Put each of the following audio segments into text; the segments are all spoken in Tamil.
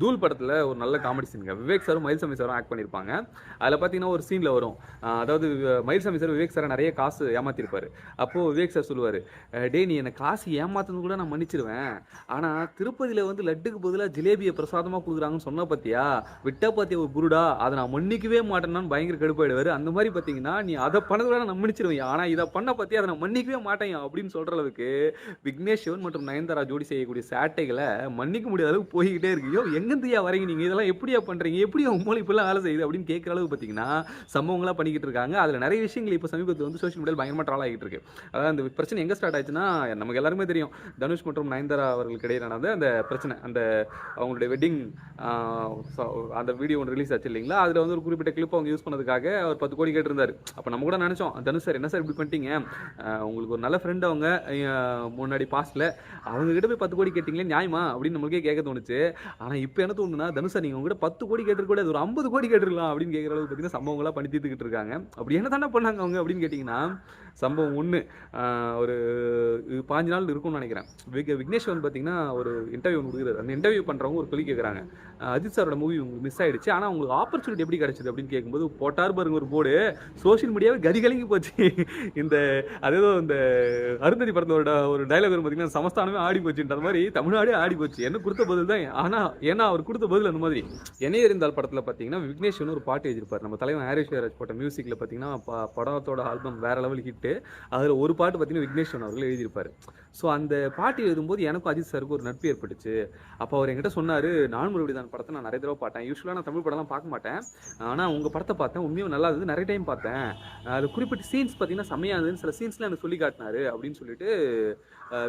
தூள் படத்தில் ஒரு நல்ல காமெடி சீனுங்க விவேக் சாரும் மயில் சாமி சாரும் ஆக்ட் பண்ணியிருப்பாங்க அதில் பார்த்தீங்கன்னா ஒரு சீனில் வரும். அதாவது மயில் சாமி சார் விவேக் சாரை நிறைய காசு ஏமாற்றிருப்பார் அப்போது விவேக் சார் சொல்லுவார் டே நீ என்னை காசு ஏமாத்துனது கூட நான் மன்னிச்சிருவேன். ஆனால் திருப்பதியில் வந்து லட்டுக்கு பதிலாக ஜிலேபியை பிரசாதமாக கொடுக்குறாங்கன்னு சொன்ன பார்த்தியா விட்டா பார்த்தியா ஒரு புருடா அதை நான் மன்னிக்கவே மாட்டேன்னு பயங்கர கடுப்பாயிடுவார். அந்த மாதிரி பார்த்தீங்கன்னா நீ அதை பண்ணதை கூட நான் மன்னிச்சிருவேன். ஆனால் இதை பண்ண பார்த்தியா அதை நான் மன்னிக்கவே மாட்டேன் அப்படின்னு சொல்கிற அளவுக்கு விக்னேஷ் சிவன் மற்றும் நயன்தாரா ஜோடி செய்யக்கூடிய சேட்டைகளை மன்னிக்க முடியாத அளவுக்கு போய்கிட்டே இருக்கு. எங்க எங்கேருந்துயா வரீங்க நீங்கள் இதெல்லாம் எப்படியா பண்ணுறீங்க எப்படி உங்க மூளை இப்பெல்லாம் வேலை செய்யுது அப்படின்னு கேட்குற அளவுக்கு பார்த்தீங்கன்னா சம்பவங்களாக பண்ணிக்கிட்டு இருக்காங்க. அதில் நிறைய விஷயங்கள் இப்போ சமீபத்தில் வந்து சோஷியல் மீடியாவில் பயங்கரமாக ட்ரால் ஆகிட்டு இருக்கு. அதாவது அந்த பிரச்சனை எங்கே ஸ்டார்ட் ஆச்சுன்னா நமக்கு எல்லாருமே தெரியும். தனுஷ் மற்றும் நயன்தாரா அவர்களுக்கு இடையே நடந்த அந்த பிரச்சனை அந்த அவங்களுடைய வெட்டிங் அந்த வீடியோ ஒன்று ரிலீஸ் ஆச்சு இல்லைங்களா? அதில் வந்து ஒரு குறிப்பிட்ட கிளிப் அவங்க யூஸ் பண்ணதுக்காக அவர் பத்து கோடி கேட்டிருந்தார். அப்போ நம்ம கூட நினச்சோம் தனுஷ் சார் என்ன சார் இப்படி பண்ணிட்டீங்க? உங்களுக்கு ஒரு நல்ல ஃப்ரெண்ட் அவங்க முன்னாடி பாஸ்ட்டில் அவங்க கிட்ட போய் பத்து கோடி கேட்டிங்களே நியாயமா? அப்படின்னு நம்மளுக்கே கேட்க தோணுச்சு. ஆனால் இப்போ என்ன தோணுன்னா தனுஷ் நீங்கள் உங்ககிட்ட பத்து கோடி கேட்டிருக்கூடாது ஒரு ஐம்பது கோடி கேட்டிருக்கலாம் அப்படின்னு கேட்குற அளவுக்கு பார்த்தீங்கன்னா சம்பவங்களாக பண்ணி தீர்த்துக்கிட்டு இருக்காங்க. அப்படி என்ன தானே பண்ணாங்க அவங்க அப்படின்னு கேட்டிங்கன்னா சம்பவம் ஒன்று ஒரு பாஞ்சு நாள் இருக்கும்னு நினைக்கிறேன். விக் விக்னேஷ் வந்து பார்த்தீங்கன்னா ஒரு இன்டர்வியூ ஒன்று கொடுக்குறாரு. அந்த இன்டர்வியூ பண்ணுறவங்க ஒரு கேள்வி கேட்குறாங்க அஜித் சாரோட மூவி உங்களுக்கு மிஸ் ஆயிடுச்சு. ஆனால் உங்களுக்கு ஆப்பர்ச்சுனிட்டி எப்படி கிடைச்சது அப்படின்னு கேட்கும்போது போட்டார் பாருங்க ஒரு போர்டு சோஷியல் மீடியாவே கதி கலங்கி போச்சு. இந்த அதேதோ இந்த அருந்ததி படத்தோட ஒரு டைலாக் வரும் பார்த்தீங்கன்னா சமஸ்தானமே ஆடி போச்சுன்ற மாதிரி தமிழ்நாடே ஆடி போச்சு என்ன கொடுத்த பதில் தான். ஆனால் ஏன்னா அவர் கொடுத்த பதில் அந்த மாதிரி. என்னைய இருந்தால் படத்தில் பார்த்தீங்கன்னா விக்னேஷ்னு ஒரு பாட்டு எழுதியிருப்பார். நம்ம தலைவன் ஹாரிஷ் ராஜ் போட்ட மியூசிக்கில் பார்த்தீங்கன்னா படத்தோட ஆல்பம் வேறு லெவல் ஹிட்டு அதில் ஒரு பாட்டு பார்த்தீங்கன்னா விக்னேஷ்வன் அவர்கள் எழுதியிருப்பார். ஸோ அந்த பாட்டு எழுதும்போது எனக்கும் அஜித் சாருக்கு ஒரு நட்பு ஏற்பட்டுச்சு. அப்போ அவர் என்கிட்ட சொன்னார் நான் மறுபடியும் படத்தை நான் நிறைய தடவை பார்த்தேன் யூஸ்வலாக நான் தமிழ் படம்லாம் பார்க்க மாட்டேன். ஆனால் உங்கள் படத்தை பார்த்தேன். உண்மையாக நல்லா இருந்தது. நிறைய டைம் பார்த்தேன். அது குறிப்பிட்ட சீன்ஸ் பார்த்தீங்கன்னா செம்மையாக இருந்ததுன்னு சில சீன்ஸ்லாம் எனக்கு சொல்லி காட்டினாரு. அப்படின்னு சொல்லிட்டு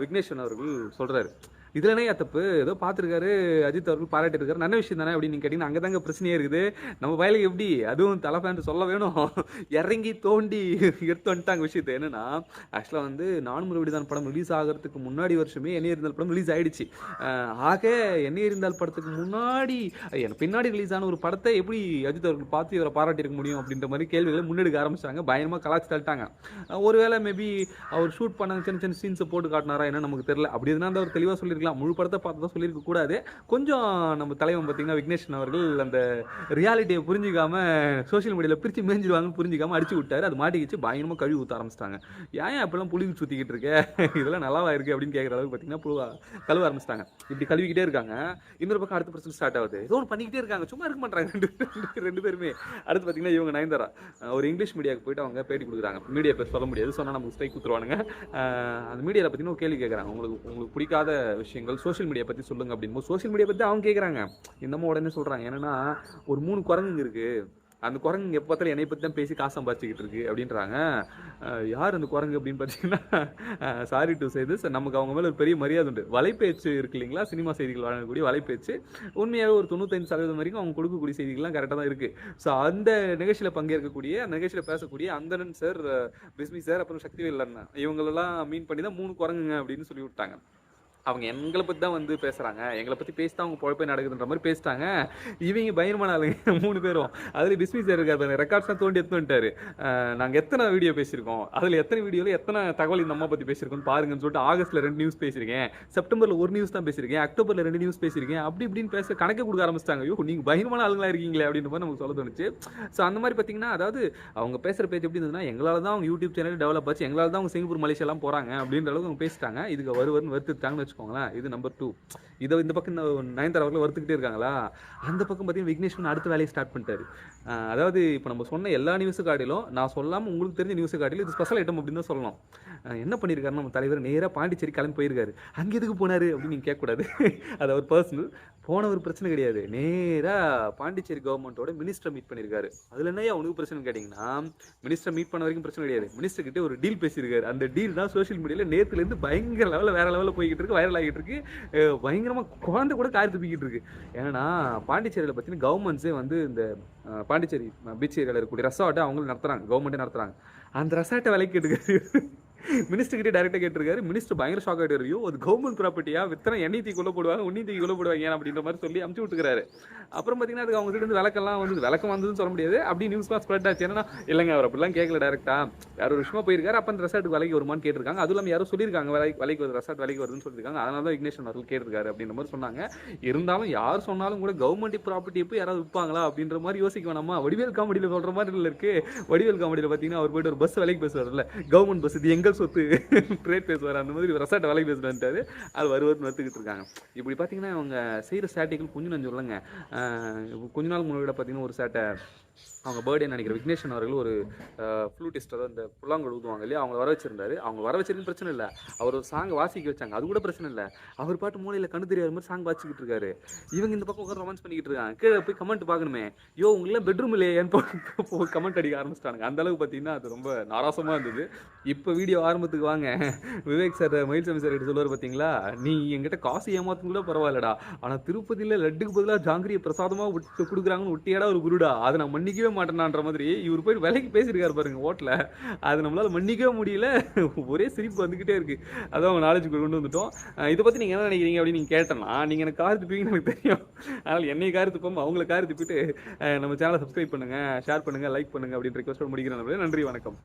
விக்னேஷ்வன் அவர்கள் சொல்கிறாரு இதுல என்ன தப்பு? ஏதோ பார்த்துருக்காரு அஜித் அவர்கள் பாராட்டிருக்காரு நல்ல விஷயம் தானே அப்படின்னு நீங்க கேட்டீங்கன்னா அங்கே தாங்க பிரச்சனையே இருக்குது. நம்ம வயலுக்கு எப்படி? அதுவும் தலை ஃபேன் சொல்ல வேணும். இறங்கி தோண்டி எடுத்து வந்துட்டாங்க விஷயத்தை. என்னன்னா ஆக்சுவலாக வந்து நான் முருகடிதான் படம் ரிலீஸ் ஆகிறதுக்கு முன்னாடி வருஷமே என்ன இருந்தால் படம் ரிலீஸ் ஆயிடுச்சு. ஆக என்ன இருந்தால் படத்துக்கு முன்னாடி எனக்கு பின்னாடி ரிலீஸ் ஆன ஒரு படத்தை எப்படி அஜித் அவர்கள் பார்த்து இவரை பாராட்டியிருக்க முடியும் அப்படின்ற மாதிரி கேள்விகளை முன்னெடுக்க ஆரம்பிச்சாங்க. பயங்கரமாக கலாச்சி தள்ளிட்டாங்க. ஒருவேளை மேபி அவர் ஷூட் பண்ண சின்ன சின்ன சீன்ஸை போட்டு காட்டினாரா என்ன நமக்கு தெரியல. அப்படி இருந்தால் அவர் தெளிவாக சொல்லியிருக்கலாம் முழு படத்தை பார்த்து தான் சொல்லியிருக்க கூடாது. கொஞ்சம் நம்ம தலைவன் பார்த்தீங்கன்னா விக்னேஷன் அவர்கள் அந்த ரியாலிட்டியை புரிஞ்சிக்காம சோஷியல் மீடியாவில் பிரித்து மேஞ்சிடுவாங்கன்னு புரிஞ்சிக்காம அடிச்சு விட்டாரு. அது மாட்டிக்கிச்சு. பயங்கரமாக கழுவி ஊற்ற ஆரம்பிச்சிட்டாங்க. ஏன் அப்பெல்லாம் புழுவி சுற்றிக்கிட்டு இருக்க? இதெல்லாம் நல்லாவா இருக்கு? அப்படின்னு கேட்குற அளவுக்கு பார்த்தீங்கன்னா புழுவா கழுவ ஆரம்பிச்சிட்டாங்க. இப்படி கழுவிக்கிட்டே இருக்காங்க. இன்னொரு பக்கம் அடுத்த பிரச்சனை ஸ்டார்ட் ஆகுது. ஏதோ ஒன்று பண்ணிக்கிட்டே இருக்காங்க. சும்மா இருக்க மாட்டாங்க. ரெண்டு ரெண்டு- பேருமே அடுத்து பார்த்தீங்கன்னா இவங்க நயன்தாரா. ஒரு இங்கிலீஷ் மீடியாவுக்கு போயிட்டு அவங்க பேட்டி கொடுக்குறாங்க. மீடியா பேர் சொல்ல முடியாது. சொன்னால் நமக்கு ஸ்ட்ரைக் கொடுத்துருவானுங்க அந்த மீடியாவில் பார்த்தீங்கன்னா ஒரு கேள்வி கேட்குறாங்க உங்களுக்கு உங்களுக்கு பிடிக்காத விஷயம் விஷயங்கள் சோஷியல் மீடியா பற்றி சொல்லுங்க அப்படின்போது சோஷியல் மீடியா பற்றி அவங்க கேட்குறாங்க என்னமோ உடனே சொல்கிறாங்க என்னன்னா ஒரு மூணு குரங்குங்க இருக்கு. அந்த குரங்கு எப்போ பார்த்தாலும் என்னை பற்றி தான் பேசி காசு சம்பாதிச்சிக்கிட்டு இருக்கு அப்படின்றாங்க. யார் அந்த குரங்கு அப்படின்னு பார்த்தீங்கன்னா சாரி டு செய்து நமக்கு அவங்க மேலே ஒரு பெரிய மரியாதை உண்டு. வலைப்பேச்சு இருக்கு இல்லைங்களா? சினிமா செய்திகள் வழங்கக்கூடிய வலைப்பேச்சு. உண்மையாகவே ஒரு தொண்ணூத்தஞ்சு சதவீதம் வரைக்கும் அவங்க கொடுக்கக்கூடிய செய்திகள்லாம் கரெக்டாக தான் இருக்குது ஸோ அந்த நிகழ்ச்சியில் பங்கேற்கக்கூடிய அந்த நிகழ்ச்சியில் பேசக்கூடிய அந்தனன் சார் பிஸ்மி சார் அப்புறம் சக்திவேல் அண்ணன் இவங்களெல்லாம் மீன் பண்ணி தான் மூணு குரங்குங்க அப்படின்னு சொல்லி விட்டாங்க. அவங்க எங்களை பற்றி தான் வந்து பேசுகிறாங்க எங்களை பற்றி பேசி தான் அவங்க பொழப்பே நடக்குதுன்ற மாதிரி பேசிட்டாங்க. இவங்க பயங்கரமான ஆளுங்க. மூணு பேரும். அதில் பிஸ்மி சார் இருக்காரு ரெக்கார்ட்ஸ்லாம் தோண்டி எடுத்து வந்துட்டாரு. நாங்கள் எத்தனை வீடியோ பேசியிருக்கோம்? அதில் எத்தனை வீடியோவில் எத்தனை தகவல் இந்த அம்மா பற்றி பேசியிருக்கோம்னு பாருங்கன்னு சொல்லிட்டு ஆகஸ்ட்டில் ரெண்டு நியூஸ் பேசியிருக்கேன். செப்டம்பரில் ஒரு நியூஸ் தான் பேசியிருக்கேன். அக்டோபரில் ரெண்டு நியூஸ் பேசியிருக்கேன். அப்படி இப்படின்னு பேச கணக்கு கொடுக்க ஆரம்பிச்சிட்டாங்க. ஐயோ நீங்கள் பயங்கரமான ஆளுங்களா இருக்கீங்களே அப்படின்ற மாதிரி நமக்கு சொல்ல தோணுச்சு. ஸோ அந்த மாதிரி பார்த்தீங்கன்னா அதாவது அவங்க பேசுகிற பேச்சு எப்படி இருந்ததுன்னா எங்களால் தான் அவங்க யூடியூப் சேனல் டெவலப் ஆச்சு. எங்களால் தான் அவங்க சிங்கப்பூர் மலேசியாலாம் போகிறாங்க அப்படின்ற அளவுக்கு அவங்க பேசிட்டாங்க. இதுக்கு வருவருன்னு வருத்துட்டாங்கன்னு வச்சுக்கோங்களேன். இது நம்பர் டூ இதை இந்த பக்கம் இந்த நயன்தாரா அவர்கள் வருத்துக்கிட்டே இருக்காங்களா? அந்த பக்கம் பார்த்தீங்கன்னா விக்னேஷ்வன் அடுத்த வேலையை ஸ்டார்ட் பண்ணிட்டாரு. அதாவது இப்போ நம்ம சொன்ன எல்லா நியூஸு காட்டிலும் நான் சொல்லாமல் உங்களுக்கு தெரிஞ்ச நியூஸு காட்டிலும் இது ஸ்பெஷல் ஐட்டம் அப்படின்னு தான் சொல்லணும். என்ன பண்ணியிருக்காரு நம்ம தலைவர் நேராக பாண்டிச்சேரி கிளம்பி போயிருக்காரு. அங்கே எதுக்கு போனாரு அப்படின்னு நீங்கள் கேட்கக்கூடாது. அது அவர் பர்சனல் போன ஒரு பிரச்சனை கிடையாது. நேராக பாண்டிச்சேரி கவர்மெண்ட்டோட மினிஸ்டரை மீட் பண்ணியிருக்காரு அதில் என்ன அவனுக்கு பிரச்சனை கேட்டிங்கன்னா மினிஸ்டர் மீட் பண்ண வரைக்கும் பிரச்சனை கிடையாது. மினிஸ்டர் கிட்ட ஒரு டீல் பேசியிருக்காரு. அந்த டீல் தான் சோஷியல் மீடியாவில் நேற்றுலேருந்து பயங்கர லெவலில் வேற லெவலில் போய்கிட்டு இருக்கு. வைரல் ஆகிட்டு இருக்கு பயங்கரமாக பயங்கரமா குழந்தை கூட காரி துப்பிக்கிட்டு இருக்கு. ஏன்னா பாண்டிச்சேரியில் பார்த்தீங்கன்னா கவர்மெண்ட்ஸே வந்து இந்த பாண்டிச்சேரி பீச் ஏரியாவில் இருக்கக்கூடிய ரெசார்ட்டை அவங்களும் நடத்துறாங்க. கவர்மெண்ட்டே நடத்துறாங்க. அந்த ரெசார்ட்டை விலைக்கு எடுக்கிறது. மினிஸ்டர் கிட்டே டேரக்டாக கேட்டிருக்காரு. மினிஸ்டர் பயங்கர ஷாக் ஆகிட்டு ஐயோ அது கவர்மெண்ட் ப்ராப்பர்ட்டியா வித்தனை எண்ணெய் தீ கொள்ள போடுவாங்க உண்ணி தீ கொள்ள போடுவாங்க ஏன் அப்படின்ற மாதிரி சொல்லி அமுச்சு விட்டுருக்காரு. அப்புறம் பார்த்தீங்கன்னா அதுக்கு அவங்க கிட்ட இருந்து விளக்கெல்லாம் வந்து விளக்கம் வந்ததுன்னு சொல்ல முடியாது. அப்படி நியூஸ்லாம் ஸ்ப்ரெட் ஆச்சு. என்னன்னா இல்லைங்க அவர் அப்படிலாம் கேட்கல டேரக்டா வேற ஒரு விஷயமா போயிருக்காரு. அப்போ அந்த ரெசார்ட்டுக்கு விலைக்கு வருமான்னு கேட்டிருக்காங்க. அதுவும் இல்லாமல் யாரும் சொல்லியிருக்காங்க விலைக்கு விலைக்கு வருது ரெசார்ட் விலைக்கு வருதுன்னு சொல்லியிருக்காங்க. அதனால தான் விக்னேஷன் அவர்கள் கேட்டிருக்காரு அப்படின்ற மாதிரி சொன்னாங்க. இருந்தாலும் யார் சொன்னாலும் கூட கவர்மெண்ட் ப்ராப்பர்ட்டி போய் யாராவது விற்பாங்களா அப்படின்ற மாதிரி யோசிக்க வேணாமா? வடிவேல் காமெடியில் சொல்ற மாதிரி இல்லை இருக்கு. வடிவேல் காமெடியில் பார்த்தீங்கன்னா அவர் போயிட்டு ஒரு பஸ் விலைக்கு வரல கவர்மெண்ட் பஸ் இது சொத்து ட்ரேட் பேசுவார். அந்த மாதிரி ரெசார்ட் விலைக்கு பேசுறான்ட்டாரு அது வருவார்னு வந்துக்கிட்டு இருக்காங்க. இப்படி பார்த்தீங்கன்னா அவங்க செய்கிற சேட்டைகள் கொஞ்சம் நஞ்சம் இல்லைங்க. கொஞ்ச நாள் முன்னாடி பார்த்தீங்கன்னா ஒரு சேட்டை அவங்க பர்த்டே நினைக்கிற விக்னேஷன் அவர்கள் ஒரு ஃப்ளூட்டிஸ்ட் அதாவது இந்த புல்லாங்குழல் ஊதுவாங்க இல்லையா? அவங்க வர வச்சிருந்தாரு. அவங்க வர வச்சிருந்து பிரச்சனை இல்லை. அவர் ஒரு சாங் வாசிக்க வச்சாங்க. அது கூட பிரச்சனை இல்லை. அவர் பாட்டு மூலையில் கண்ணு தெரியாத மாதிரி சாங் வாசிக்கிட்டு இருக்காரு. இவங்க இந்த பக்கம் உட்காந்து ரொமான்ஸ் பண்ணிக்கிட்டு இருக்காங்க. கீழே போய் கமெண்ட் பார்க்கணுமே. யோ உங்கள பெட்ரூம் இல்லையேன்னு கமெண்ட் அடிக்க ஆரம்பிச்சிட்டாங்க அந்த அளவுக்கு பார்த்தீங்கன்னா அது ரொம்ப நாராசமாக இருந்தது. இப்போ வீடியோ ஆரம்பத்துக்கு வாங்க. விவேக் சார் மயில் சாமி சார் கிட்ட சொல்லுவார் பார்த்தீங்களா நீ என்கிட்ட காசு ஏமாத்தும் கூட பரவாயில்லடா. ஆனால் திருப்பதியில் லட்டுக்கு பதிலாக ஜாங்கிரியை பிரசாதமாக விட்டு கொடுக்குறாங்கன்னு ஒட்டியாடா ஒரு குருடா. அதை நான் மன்னிக்கவே மாட்டேனான்ற மாதிரி இவர் போய் விலைக்கு பேசியிருக்காரு பாருங்க ஓட்டில். அது நம்மளால மன்னிக்கவே முடியல. ஒரே சிரிப்பு வந்துக்கிட்டே இருக்கு. அதான் அவங்க நாலேஜ் கொண்டு வந்துட்டோம். இதை பற்றி நீங்கள் என்ன நினைக்கிறீங்க அப்படின்னு நீங்கள் கேட்டேன்னா நீங்கள் எனக்கு கார் துப்பீங்கன்னு எனக்கு தெரியும். அதனால் என்னை கார் துப்பாமல் அவங்கள கார் துப்பிட்டு நம்ம சேனலை சப்ஸ்கிரைப் பண்ணுங்கள் ஷேர் பண்ணுங்கள் லைக் பண்ணுங்கள் அப்படின்னு ரெக்வஸ்ட் முடிக்கிறேன். நன்றி வணக்கம்.